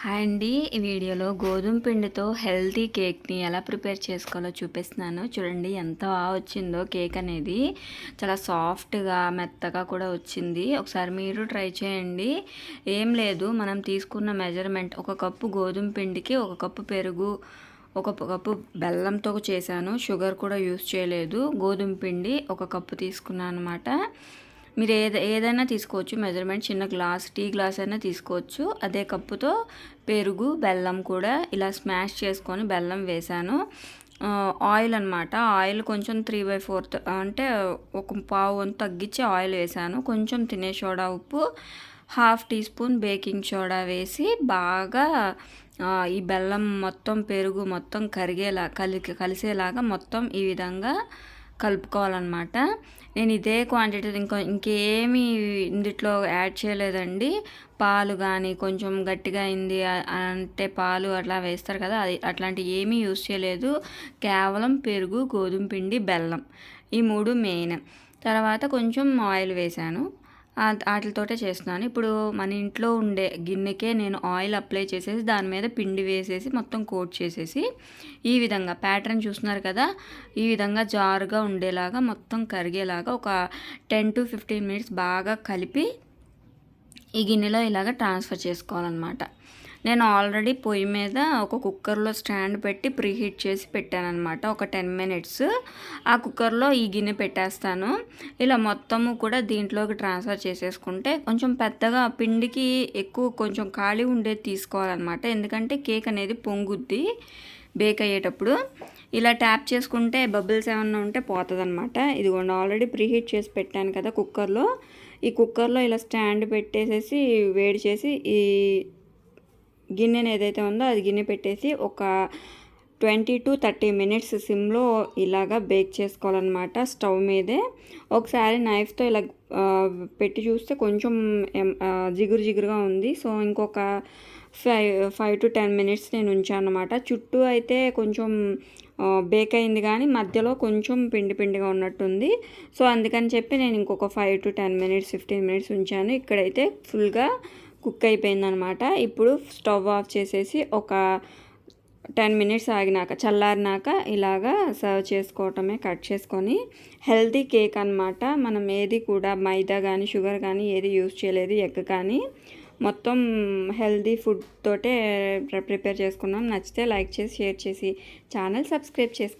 Hi అండి. ఈ వీడియోలో గోధుమ పిండితో హెల్తీ కేక్ని ఎలా ప్రిపేర్ చేసుకోవాలో చూపిస్తున్నాను. చూడండి ఎంత బాగా వచ్చిందో కేక్ అనేది. చాలా సాఫ్ట్గా మెత్తగా కూడా వచ్చింది. ఒకసారి మీరు ట్రై చేయండి. ఏం లేదు మనం తీసుకున్న మెజర్మెంట్. ఒక కప్పు గోధుమ పిండికి ఒక కప్పు పెరుగు ఒక కప్పు బెల్లంతో చేశాను. షుగర్ కూడా యూస్ చేయలేదు. గోధుమ పిండి ఒక కప్పు తీసుకున్నాను అనమాట మీరు ఏద ఏదైనా తీసుకోవచ్చు మెజర్మెంట్ చిన్న గ్లాస్ టీ గ్లాస్ అయినా తీసుకోవచ్చు. అదే కప్పుతో పెరుగు బెల్లం కూడా ఇలా స్మాష్ చేసుకొని బెల్లం వేసాను ఆయిల్ అనమాట ఆయిల్ కొంచెం త్రీ బై ఫోర్త్ అంటే ఒక పావు వంతు తగ్గించి ఆయిల్ వేసాను కొంచెం తినే సోడా ఉప్పు half teaspoon baking soda వేసి బాగా ఈ బెల్లం మొత్తం పెరుగు మొత్తం కరిగేలా కలి కలిసేలాగా మొత్తం ఈ విధంగా కలుపుకోవాలన్నమాట. నేను ఇదే క్వాంటిటీ ఇంకో ఇంకేమీ ఇందుట్లో యాడ్ చేయలేదండి. పాలు కానీ కొంచెం గట్టిగా అయింది అంటే పాలు అట్లా వేస్తారు కదా అది అట్లాంటివి ఏమీ యూస్ చేయలేదు. కేవలం పెరుగు గోధుమ పిండి బెల్లం. ఈ మూడు మెయిన్ తర్వాత కొంచెం ఆయిల్ వేశాను. వాటితోటే చేస్తున్నాను. ఇప్పుడు మన ఇంట్లో ఉండే గిన్నెకే నేను ఆయిల్ అప్లై చేసేసి దాని మీద పిండి వేసేసి మొత్తం కోట్ చేసేసి ఈ విధంగా ప్యాటర్న్ చూస్తున్నారు కదా ఈ విధంగా జారుగా ఉండేలాగా మొత్తం కరిగేలాగా ఒక టెన్ టు ఫిఫ్టీన్ మినిట్స్ బాగా కలిపి ఈ గిన్నెలో ఇలాగ ట్రాన్స్ఫర్ చేసుకోవాలన్నమాట. నేను ఆల్రెడీ పొయ్యి మీద ఒక కుక్కర్లో స్టాండ్ పెట్టి ప్రీహీట్ చేసి పెట్టాను అనమాట ఒక టెన్ మినిట్స్. ఆ కుక్కర్లో ఈ గిన్నె పెట్టేస్తాను. ఇలా మొత్తము కూడా దీంట్లోకి ట్రాన్స్ఫర్ చేసేసుకుంటే కొంచెం పెద్దగా పిండికి ఎక్కువ కొంచెం ఖాళీ ఉండేది తీసుకోవాలన్నమాట. ఎందుకంటే కేక్ అనేది పొంగుద్ది బేక్ అయ్యేటప్పుడు. ఇలా ట్యాప్ చేసుకుంటే బబుల్స్ ఏమన్నా ఉంటే పోతుంది అనమాట ఇదిగోండి ఆల్రెడీ ప్రీహీట్ చేసి పెట్టాను కదా కుక్కర్లో. ఈ కుక్కర్లో ఇలా స్టాండ్ పెట్టేసేసి వేడి చేసి ఈ గిన్నెను ఏదైతే ఉందో అది గిన్నె పెట్టేసి ఒక ట్వంటీ టు థర్టీ మినిట్స్ సిమ్లో ఇలాగా బేక్ చేసుకోవాలన్నమాట స్టవ్ మీదే. ఒకసారి నైఫ్తో ఇలా పెట్టి చూస్తే కొంచెం జిగురు జిగురుగా ఉంది. సో ఇంకొక five five to ten minutes నేను ఉంచాను అనమాట చుట్టూ అయితే కొంచెం బేక్ అయింది కానీ మధ్యలో కొంచెం పిండి పిండిగా ఉన్నట్టుంది. సో అందుకని చెప్పి నేను ఇంకొక five to ten minutes fifteen minutes ఉంచాను. ఇక్కడైతే ఫుల్గా కుక్ అయిపోయిందనమాట. ఇప్పుడు స్టవ్ ఆఫ్ చేసేసి ఒక టెన్ మినిట్స్ ఆగినాక చల్లారినాక ఇలాగా సర్వ్ చేసుకోవటమే కట్ చేసుకొని హెల్తీ కేక్ అనమాట. మనం ఏది కూడా మైదా కానీ షుగర్ కానీ ఏది యూస్ చేయలేదు ఎగ్ కానీ. మొత్తం హెల్దీ ఫుడ్ తోటే ప్రిపేర్ చేసుకున్నాం. నచ్చితే లైక్ చేసి షేర్ చేసి ఛానల్ సబ్స్క్రైబ్ చేసుకో